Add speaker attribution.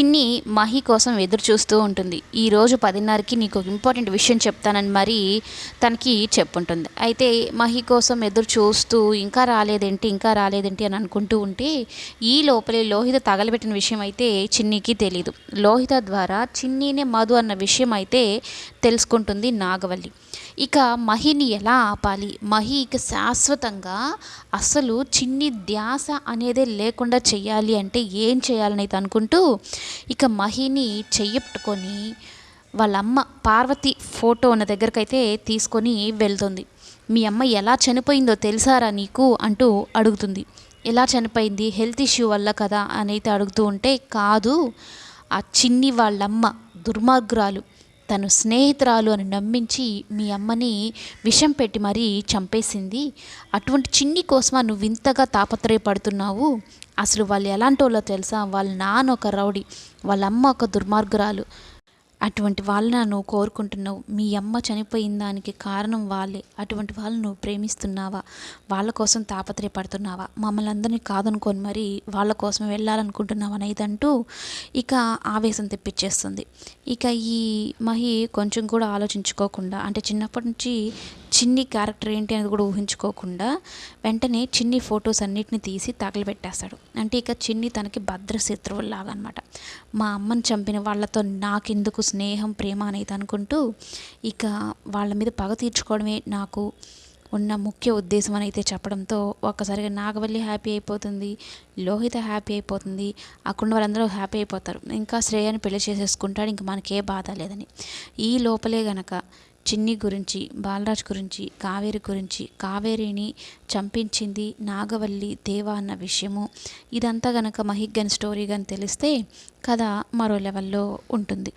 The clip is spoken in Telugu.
Speaker 1: చిన్ని మహి కోసం ఎదురు చూస్తూ ఉంటుంది. ఈరోజు పదిన్నరకి నీకు ఒక ఇంపార్టెంట్ విషయం చెప్తానని మరి తనకి చెప్పుంటుంది. అయితే మహి కోసం ఎదురు చూస్తూ ఇంకా రాలేదేంటి ఇంకా రాలేదేంటి అని అనుకుంటూ ఉంటే ఈ లోపలే లోహిత తగలబెట్టిన విషయం అయితే చిన్నికి తెలియదు లోహిత ద్వారా చిన్నీనే మధు అన్న విషయం అయితే తెలుసుకుంటుంది నాగవల్లి. ఇక మహిని ఎలా ఆపాలి? మహి ఇక శాశ్వతంగా అసలు చిన్ని ధ్యాస అనేదే లేకుండా చేయాలి అంటే ఏం చేయాలని అయితే అనుకుంటూ ఇక మహిని చెయ్యట్టుకొని వాళ్ళ అమ్మ పార్వతి ఫోటో ఉన్న దగ్గరకైతే తీసుకొని వెళ్తుంది. మీ అమ్మ ఎలా చనిపోయిందో తెలుసారా నీకు? అంటూ అడుగుతుంది. ఎలా చనిపోయింది? హెల్త్ ఇష్యూ వల్ల కదా? అని అయితే అడుగుతూ ఉంటే కాదు ఆ చిన్ని వాళ్ళమ్మ దుర్మార్గురాలు. తను స్నేహితురాలు అని నమ్మించి మీ అమ్మని విషం పెట్టి మరీ చంపేసింది. అటువంటి చిన్ని కోసమా నువ్వు ఇంతగా తాపత్రయపడుతున్నావు? అసలు వాళ్ళు ఎలాంటి వాళ్ళో తెలుసా? వాళ్ళ నాన్న ఒక రౌడీ వాళ్ళ అమ్మ ఒక దుర్మార్గురాలు. అటువంటి వాళ్ళని నువ్వు కోరుకుంటున్నావు. మీ అమ్మ చనిపోయిన దానికి కారణం వాళ్ళే. అటువంటి వాళ్ళని నువ్వు ప్రేమిస్తున్నావా? వాళ్ళ కోసం తాపత్రయపడుతున్నావా? మమ్మల్ని అందరినీ కాదనుకొని మరి వాళ్ళ కోసం వెళ్ళాలనుకుంటున్నావా అనేది అంటూ ఇక ఆవేశం తెప్పించేస్తుంది. ఇక ఈ మహి కొంచెం కూడా ఆలోచించుకోకుండా అంటే చిన్నప్పటి నుంచి చిన్ని క్యారెక్టర్ ఏంటి అనేది కూడా ఊహించుకోకుండా వెంటనే చిన్ని ఫొటోస్ అన్నిటిని తీసి తగలబెట్టేస్తాడు. అంటే ఇక చిన్ని తనకి భద్ర శత్రువులాగా అనమాట మా అమ్మని చంపిన వాళ్ళతో నాకెందుకు స్నేహం ప్రేమ అనేది అనుకుంటూ ఇక వాళ్ళ మీద పగ తీర్చుకోవడమే నాకు ఉన్న ముఖ్య ఉద్దేశం అని అయితే చెప్పడంతో ఒక్కసారిగా నాగవల్లి హ్యాపీ అయిపోతుంది లోహిత హ్యాపీ అయిపోతుంది అక్కడ వాళ్ళందరూ హ్యాపీ అయిపోతారు. ఇంకా శ్రేయాని పెళ్ళి చేసేసుకుంటాడు ఇంక మనకే బాధ లేదని. ఈ లోపలే గనక చిన్ని గురించి బాలరాజ్ గురించి కావేరి గురించి కావేరిని చంపించింది నాగవల్లి దేవా అన్న విషయము ఇదంతా గనక మహిగ్గన్ స్టోరీ కానీ తెలిస్తే కథ మరో లెవెల్లో ఉంటుంది.